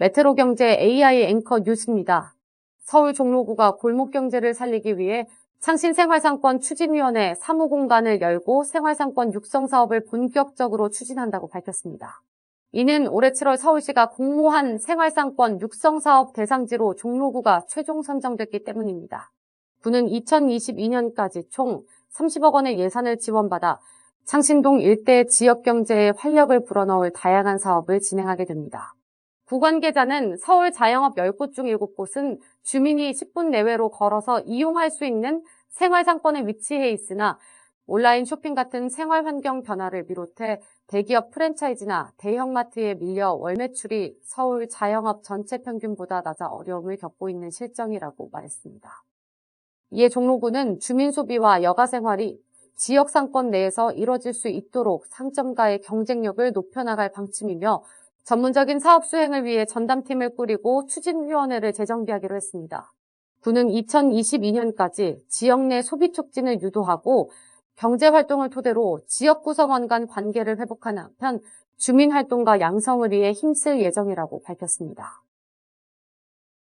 메트로 경제 AI 앵커 뉴스입니다. 서울 종로구가 골목 경제를 살리기 위해 창신 생활상권 추진위원회 사무공간을 열고 생활상권 육성 사업을 본격적으로 추진한다고 밝혔습니다. 이는 올해 7월 서울시가 공모한 생활상권 육성 사업 대상지로 종로구가 최종 선정됐기 때문입니다. 구는 2022년까지 총 30억 원의 예산을 지원받아 창신동 일대 지역 경제에 활력을 불어넣을 다양한 사업을 진행하게 됩니다. 구 관계자는 서울 자영업 10곳 중 7곳은 주민이 10분 내외로 걸어서 이용할 수 있는 생활 상권에 위치해 있으나 온라인 쇼핑 같은 생활 환경 변화를 비롯해 대기업 프랜차이즈나 대형마트에 밀려 월 매출이 서울 자영업 전체 평균보다 낮아 어려움을 겪고 있는 실정이라고 말했습니다. 이에 종로구는 주민 소비와 여가 생활이 지역 상권 내에서 이뤄질 수 있도록 상점가의 경쟁력을 높여나갈 방침이며 전문적인 사업 수행을 위해 전담팀을 꾸리고 추진위원회를 재정비하기로 했습니다. 구는 2022년까지 지역 내 소비 촉진을 유도하고 경제 활동을 토대로 지역 구성원 간 관계를 회복하는 한편 주민 활동과 양성을 위해 힘쓸 예정이라고 밝혔습니다.